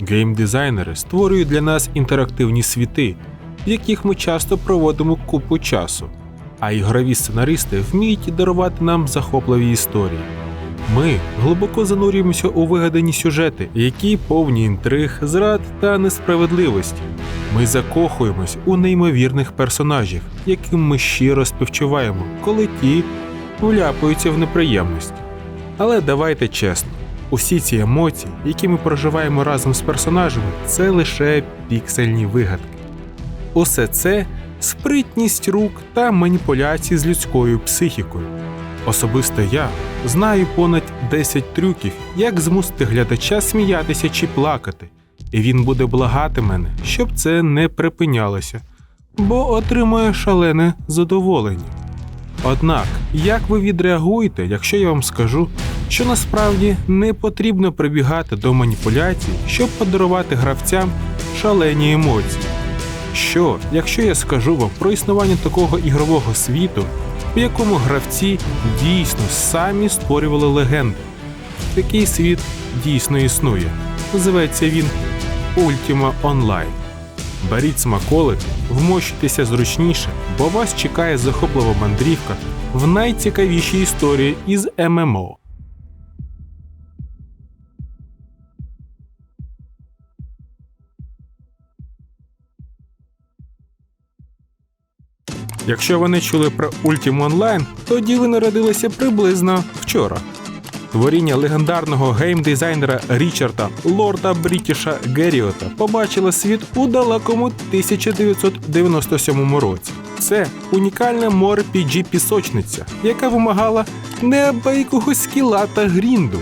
Геймдизайнери створюють для нас інтерактивні світи, в яких ми часто проводимо купу часу, а ігрові сценаристи вміють дарувати нам захопливі історії. Ми глибоко занурюємося у вигадані сюжети, які повні інтриг, зрад та несправедливості. Ми закохуємось у неймовірних персонажів, яким ми щиро співчуваємо, коли ті вляпаються в неприємності. Але давайте чесно, усі ці емоції, які ми проживаємо разом з персонажами, це лише піксельні вигадки. Усе це спритність рук та маніпуляції з людською психікою. Особисто я знаю понад 10 трюків, як змусити глядача сміятися чи плакати, і він буде благати мене, щоб це не припинялося, бо отримує шалене задоволення. Однак, як ви відреагуєте, якщо я вам скажу, що насправді не потрібно прибігати до маніпуляцій, щоб подарувати гравцям шалені емоції? Що, якщо я скажу вам про існування такого ігрового світу, в якому гравці дійсно самі створювали легенди? Такий світ дійсно існує. Зветься він Ultima Online. Беріть смаколики, вмощуйтеся зручніше, бо вас чекає захоплива мандрівка в найцікавішій історії із ММО. Якщо ви не чули про Ultima Online, тоді ви народилися приблизно вчора. Творіння легендарного геймдизайнера Річарда Лорда Брітіша Геріота побачило світ у далекому 1997 році. Це унікальна морпіджі пісочниця, яка вимагала неабиякого скіла та грінду.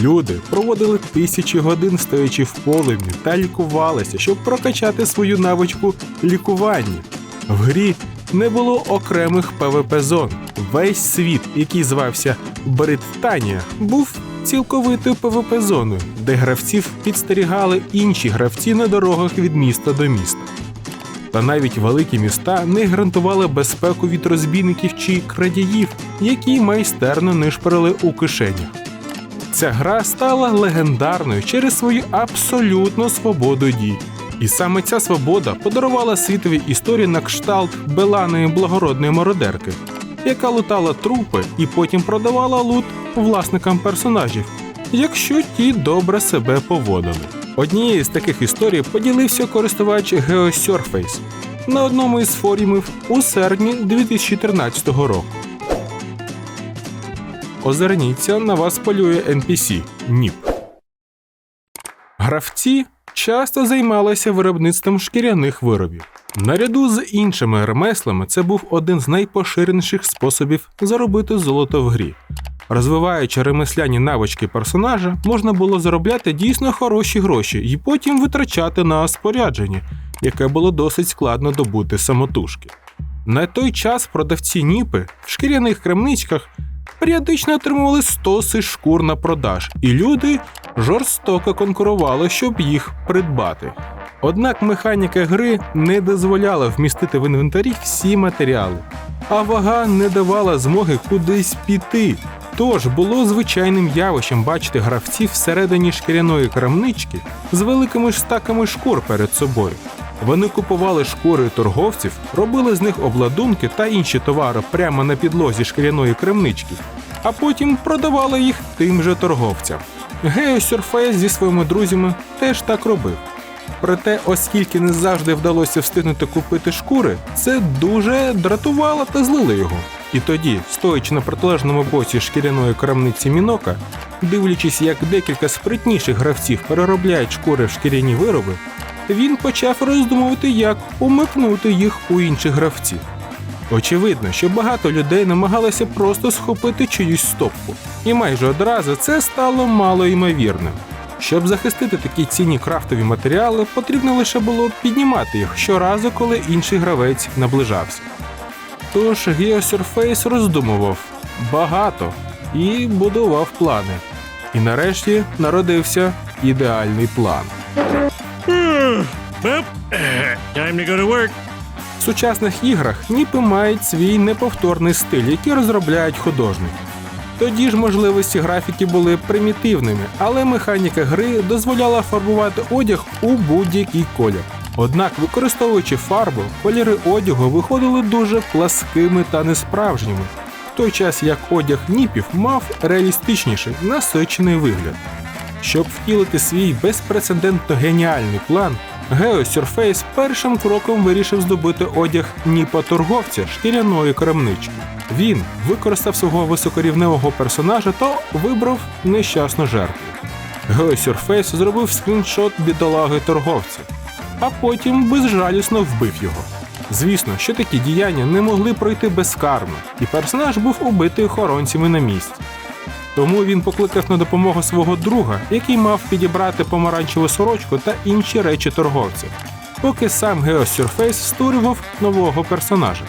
Люди проводили тисячі годин стоячи в полум'ї та лікувалися, щоб прокачати свою навичку лікування. В грі не було окремих ПВП зон. Весь світ, який звався Британія, був цілковитою ПВП зоною, де гравців підстерігали інші гравці на дорогах від міста до міста. Та навіть великі міста не гарантували безпеку від розбійників чи крадіїв, які майстерно нишпорили у кишенях. Ця гра стала легендарною через свою абсолютну свободу дій. І саме ця свобода подарувала світові історії на кшталт беланої благородної мародерки, яка лутала трупи і потім продавала лут власникам персонажів, якщо ті добре себе поводили. Однією з таких історій поділився користувач GeoSurface на одному із форумів у серпні 2013 року. Озирніться, на вас полює NPC Ніп. Гравці часто займалися виробництвом шкіряних виробів. Наряду з іншими ремеслами це був один з найпоширеніших способів заробити золото в грі. Розвиваючи ремесляні навички персонажа, можна було заробляти дійсно хороші гроші і потім витрачати на спорядження, яке було досить складно добути самотужки. На той час продавці ніпи в шкіряних крамничках періодично отримували стоси шкур на продаж, і люди жорстоко конкурували, щоб їх придбати. Однак механіка гри не дозволяла вмістити в інвентарі всі матеріали, а вага не давала змоги кудись піти. Тож було звичайним явищем бачити гравців всередині шкіряної крамнички з великими ж стаками шкур перед собою. Вони купували шкури торговців, робили з них обладунки та інші товари прямо на підлозі шкіряної крамнички, а потім продавали їх тим же торговцям. Геосюрфейс зі своїми друзями теж так робив. Проте, оскільки не завжди вдалося встигнути купити шкури, це дуже дратувало та злило його. І тоді, стоячи на протилежному боці шкіряної крамниці Мінока, дивлячись, як декілька спритніших гравців переробляють шкури в шкіряні вироби, він почав роздумувати, як умикнути їх у інших гравців. Очевидно, що багато людей намагалися просто схопити чиюсь стопку, і майже одразу це стало мало ймовірним. Щоб захистити такі цінні крафтові матеріали, потрібно лише було піднімати їх щоразу, коли інший гравець наближався. Тож Geosurface роздумував багато і будував плани. І нарешті народився ідеальний план. Well, time to go to work. В сучасних іграх ніпи мають свій неповторний стиль, який розробляють художники. Тоді ж можливості графіки були примітивними, але механіка гри дозволяла фарбувати одяг у будь-який колір. Однак, використовуючи фарбу, кольори одягу виходили дуже пласкими та несправжніми, в той час як одяг ніпів мав реалістичніший насичений вигляд. Щоб втілити свій безпрецедентно геніальний план, GeoSurface першим кроком вирішив здобути одяг ніпа-торговця шкіряної крамнички. Він використав свого високорівневого персонажа та вибрав нещасну жертву. GeoSurface зробив скріншот бідолаги торговця, а потім безжалісно вбив його. Звісно, що такі діяння не могли пройти безкарно, і персонаж був убитий охоронцями на місці. Тому він покликав на допомогу свого друга, який мав підібрати помаранчеву сорочку та інші речі торговця, поки сам GeoSurface створював нового персонажа.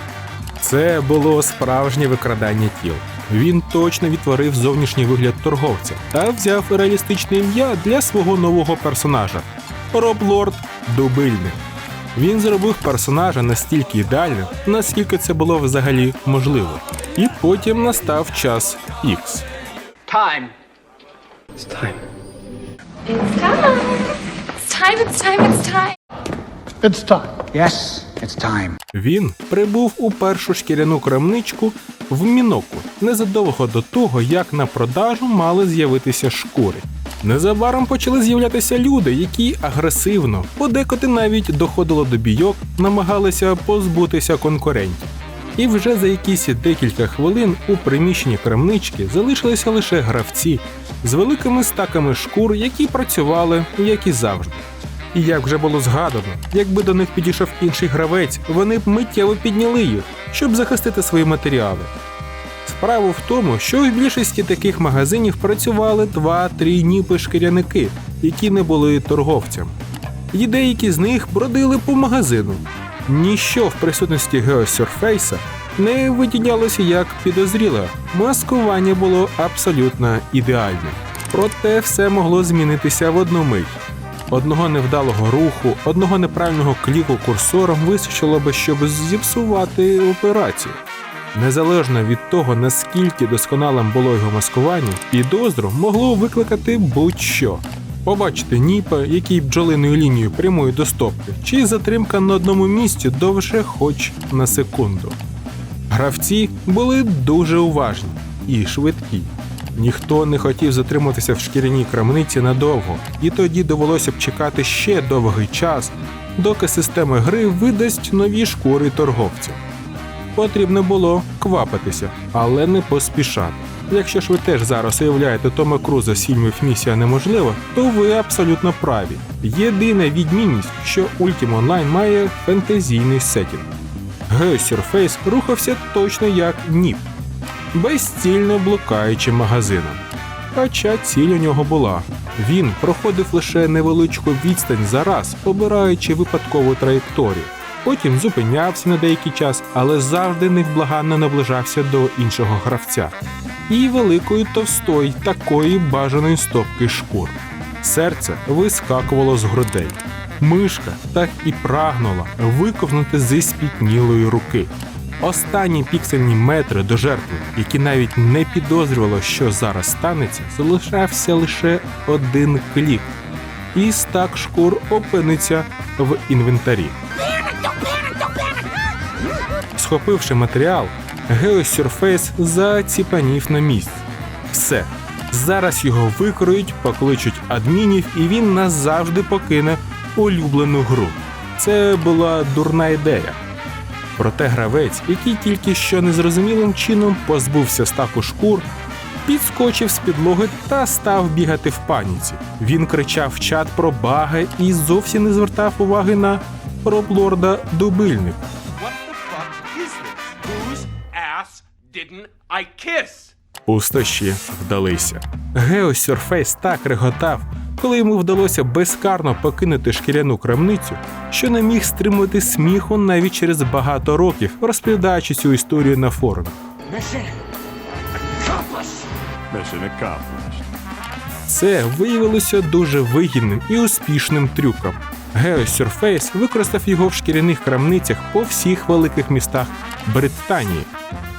Це було справжнє викрадання тіл. Він точно відтворив зовнішній вигляд торговця та взяв реалістичне ім'я для свого нового персонажа Роблорд Дубильник. Він зробив персонажа настільки ідеальним, наскільки це було взагалі можливо. І потім настав час X. Time. It's time. It's time. It's time, it's time, it's time. It's time. Yes, it's time. Він прибув у першу шкіряну крамничку в Міноку незадовго до того, як на продажу мали з'явитися шкури. Незабаром почали з'являтися люди, які агресивно, подекуди навіть доходило до бійок, намагалися позбутися конкурентів. І вже за якісь декілька хвилин у приміщенні крамнички залишилися лише гравці з великими стаками шкур, які працювали, як і завжди. І як вже було згадано, якби до них підійшов інший гравець, вони б миттєво підняли їх, щоб захистити свої матеріали. Справа в тому, що в більшості таких магазинів працювали два-три ніпи шкіряники, які не були торговцями. І деякі з них бродили по магазину. Ніщо в присутності Геосюрфейса не виділялося як підозріле. Маскування було абсолютно ідеальним. Проте все могло змінитися в одну мить. Одного невдалого руху, одного неправильного кліку курсором вистачило би, щоб зіпсувати операцію. Незалежно від того, наскільки досконалим було його маскування, підозру могло викликати будь-що. Побачити ніпа, який бджолиною лінією прямує до стопки, чи затримка на одному місці довше хоч на секунду. Гравці були дуже уважні і швидкі. Ніхто не хотів затриматися в шкіряній крамниці надовго, і тоді довелося б чекати ще довгий час, доки система гри видасть нові шкури торговців. Потрібно було квапитися, але не поспішати. Якщо ж ви теж зараз уявляєте Тома Круза з фільмів Місія неможлива, то ви абсолютно праві. Єдина відмінність, що Ultima Online має фентезійний сетінг. Geosurface рухався точно як Ніп, безцільно блукаючи магазином. Хоча ціль у нього була. Він проходив лише невеличку відстань за раз, обираючи випадкову траєкторію. Потім зупинявся на деякий час, але завжди невблаганно наближався до іншого гравця. І великої товстої такої бажаної стопки шкур. Серце вискакувало з грудей. Мишка так і прагнула виковнути зі спітнілої руки. Останні піксельні метри до жертви, які навіть не підозрювало, що зараз станеться, залишався лише один клік, і стак шкур опиниться в інвентарі. Схопивши матеріал, Геосюрфейс заціпанів на місці. Все. Зараз його викроють, покличуть адмінів, і він назавжди покине улюблену гру. Це була дурна ідея. Проте гравець, який тільки що незрозумілим чином позбувся стаку шкур, підскочив з підлоги та став бігати в паніці. Він кричав в чат про баги і зовсім не звертав уваги на роблорда дубильник. Didn't I kiss? Пустощі вдалися. Геосюрфейс так реготав, коли йому вдалося безкарно покинути шкіряну крамницю, що не міг стримувати сміху навіть через багато років, розповідаючи цю історію на форумі. Це виявилося дуже вигідним і успішним трюком. Геосюрфейс використав його в шкіряних крамницях по всіх великих містах Британії.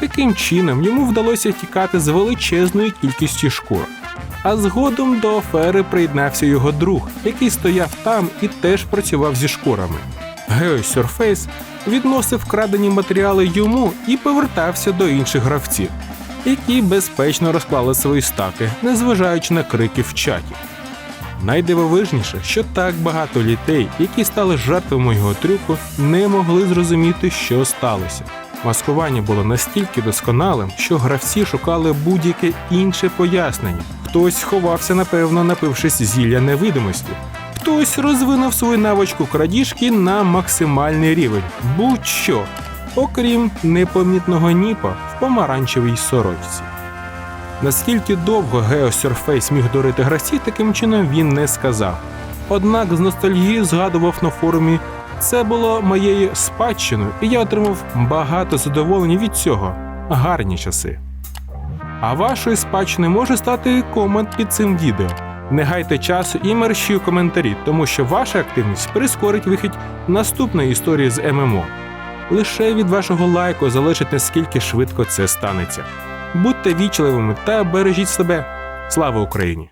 Таким чином йому вдалося тікати з величезною кількістю шкур. А згодом до афери приєднався його друг, який стояв там і теж працював зі шкурами. Геосюрфейс відносив вкрадені матеріали йому і повертався до інших гравців, які безпечно розклали свої стаки, незважаючи на крики в чаті. Найдивовижніше, що так багато людей, які стали жертвами його трюку, не могли зрозуміти, що сталося. Маскування було настільки досконалим, що гравці шукали будь-яке інше пояснення. Хтось ховався, напевно, напившись зілля невидимості, хтось розвинув свою навичку крадіжки на максимальний рівень, будь-що, окрім непомітного ніпа в помаранчевій сорочці. Наскільки довго Геосюрфейс міг дурити гравці, таким чином він не сказав. Однак з ностальгією згадував на форумі, це було моєю спадщиною, і я отримав багато задоволення від цього. Гарні часи. А вашою спадщиною може стати комент під цим відео. Не гайте часу і мерщі у коментарі, тому що ваша активність прискорить вихід наступної історії з ММО. Лише від вашого лайку залежить наскільки швидко це станеться. Будьте вічливими та бережіть себе. Слава Україні!